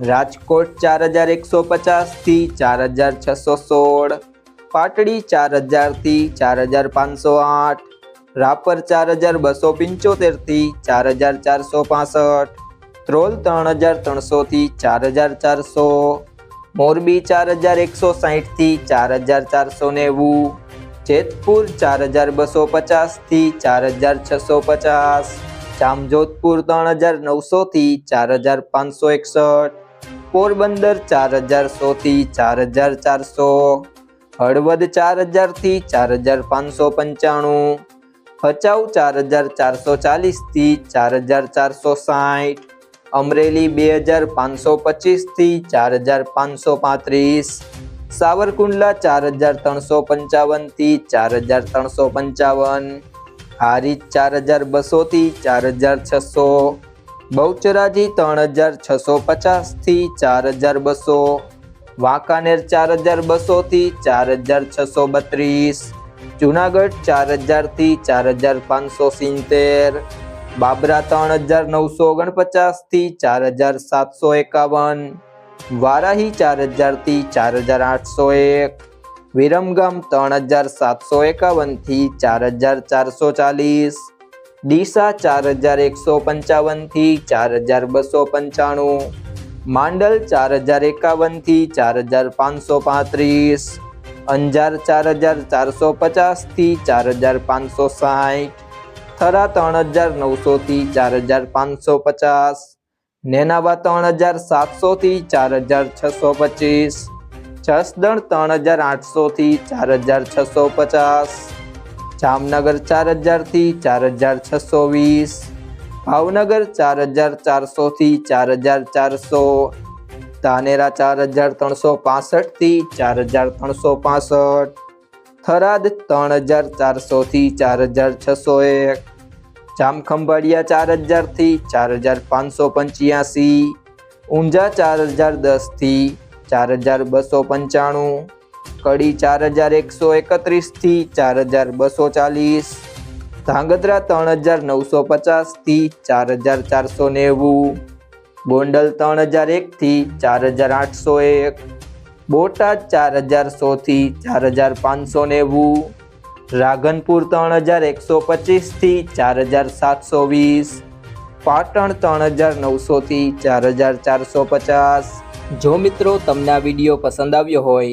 રાજકોટ ચાર હજાર એકસો પચાસથી ચાર હજાર છસો સોળ પાટડી ચાર હજારથી ચાર હજાર પાંચસો આઠ રાપર ચાર હજાર બસો પંચોતેરથી ચાર હજાર ચારસો પાસઠ ત્રોલ ત્રણ હજાર ત્રણસોથી ચાર હજાર ચારસો મોરબી ચાર હજાર એકસો સાહીઠથી ચાર હજાર ચારસો નેવું જેતપુર ચાર હજાર બસો પચાસથી ચાર હજાર છસો પચાસ જામજોધપુર ત્રણ હજાર નવસોથી ચાર હજાર પાંચસો એકસઠ પોરબંદર ચાર હજાર સોથી ચાર હજાર ચારસો હળવદ ચાર હજારથી ચાર હજાર પાંચસો પંચાણું ભચાઉ ચાર હજાર ચારસો ચાલીસથી ચાર હજાર ચારસો સાઠ અમરેલી બે હજાર પાંચસો પચીસથી ચાર હજાર પાંચસો પાંત્રીસ સાવરકુંડલા ચાર હજાર ત્રણસો પંચાવનથી ચાર હજાર ત્રણસો પંચાવન હારીજ ચાર હજાર બસોથી ચાર હજાર છસો બહુચરાજી ત્રણ હજાર છસો પચાસથી ચાર હજાર બસો. વાંકાનેર ચાર હજાર બસોથી ચાર હજાર છસો બત્રીસ. જુનાગઢ ચાર હજારથી ચાર હજાર પાંચસો સિત્તેર. બાબરા ત્રણ હજાર નવસો ઓગણપચાસથી ચાર હજાર સાતસો એકાવન. વારાહી ચાર હજારથી ચાર હજાર આઠસો એક. વિરમગામ ત્રણ હજાર સાતસો એકાવનથી ચાર હજાર ચારસો ચાલીસ. ડીસા ચાર હજાર એકસો પંચાવનથી ચાર હજાર બસો પંચાણું. માંડલ ચાર હજાર એકાવનથી ચાર હજાર પાંચસો પાંત્રીસ. અંજાર ચાર હજાર ચારસો પચાસથી ચાર હજાર પાંચસો સાઠ. થરા ત્રણ હજાર નવસોથી ચાર હજાર પાંચસો પચાસ. નેનાવા ત્રણ હજાર સાતસોથી ચાર હજાર છસો પચીસ. જસદણ ત્રણ હજાર આઠસોથી ચાર હજાર છસો પચાસ. જામનગર ચાર હજારથી ચાર હજાર છસો વીસ ભાવનગર ચાર હજાર ચારસોથી ચાર હજાર ચારસો ધાનેરા ચાર હજાર ત્રણસો પાસઠથી ચાર હજાર ત્રણસો પાસઠ થરાદ ત્રણ હજાર ચારસોથી ચાર હજાર છસો એક જામખંભાળિયા ચાર હજારથી ચાર હજાર પાંચસો પંચ્યાસી ઊંઝા ચાર હજાર દસથી ચાર હજાર બસો પંચાણું કડી ચાર હજાર એકસો એકત્રીસથી ચાર હજાર બસો ચાલીસ. ધાંગધ્રા ત્રણ હજાર નવસો પચાસથી ચાર હજાર ચારસો નેવું. ગોંડલ ત્રણ હજાર એકથી ચાર હજાર આઠસો એક. બોટાદ ચાર હજાર સોથી ચાર હજાર પાંચસો નેવું. રાધનપુર ત્રણ હજાર એકસો પચીસથી ચાર હજાર સાતસો વીસ. પાટણ ત્રણ હજાર નવસોથી ચાર હજાર ચારસો પચાસ. જો મિત્રો તમને આ વીડિયો પસંદ આવ્યો હોય